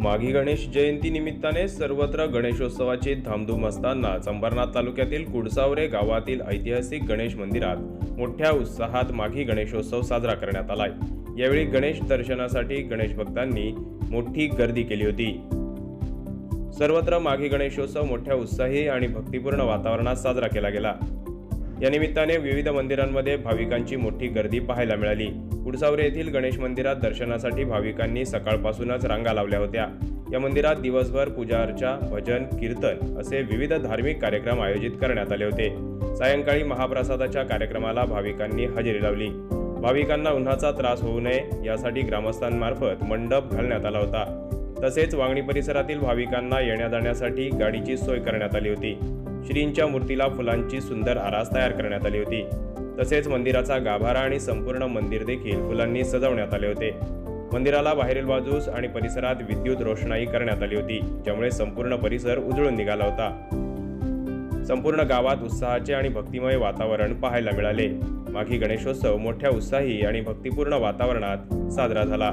माघी गणेश जयंती निमित्ताने सर्वत्र गणेशोत्सवाची धामधूम असताना अंबरनाथ तालुक्यातील कुडसावरे गावातील ऐतिहासिक गणेश मंदिरात मोठ्या उत्साहात माघी गणेशोत्सव साजरा करण्यात आलाय. यावेळी गणेश दर्शनासाठी गणेश भक्तांनी मोठी गर्दी केली होती. सर्वत्र माघी गणेशोत्सव मोठ्या उत्साही आणि भक्तिपूर्ण वातावरणात साजरा केला गेला. या निमित्ताने विविध मंदिरांमध्ये भाविकांची मोठी गर्दी पाहायला मिळाली. कुडसावरे येथील गणेश मंदिरात दर्शनासाठी भाविकांनी सकाळपासूनच रांगा लावल्या होत्या. या मंदिरात दिवसभर पूजा अर्चा भजन कीर्तन असे विविध धार्मिक कार्यक्रम आयोजित करण्यात आले होते. सायंकाळी महाप्रसादाच्या कार्यक्रमाला भाविकांनी हजेरी लावली. भाविकांना उन्हाचा त्रास होऊ नये यासाठी ग्रामस्थांमार्फत मंडप घालण्यात आला होता. तसेच वांगणी परिसरातील भाविकांना येण्या जाण्यासाठी गाडीची सोय करण्यात आली होती. श्रींच्या मूर्तीला फुलांची सुंदर आरास तयार करण्यात आली होती. तसेच मंदिराचा गाभारा आणि संपूर्ण मंदिर देखील फुलांनी सजवण्यात आले होते. मंदिराला बाहेरील बाजूस आणि परिसरात विद्युत रोषणाई करण्यात आली होती ज्यामुळे संपूर्ण परिसर उजळून निघाला होता. संपूर्ण गावात उत्साहाचे आणि भक्तिमय वातावरण पाहायला मिळाले. माघी गणेशोत्सव मोठ्या उत्साही आणि भक्तिपूर्ण वातावरणात साजरा झाला.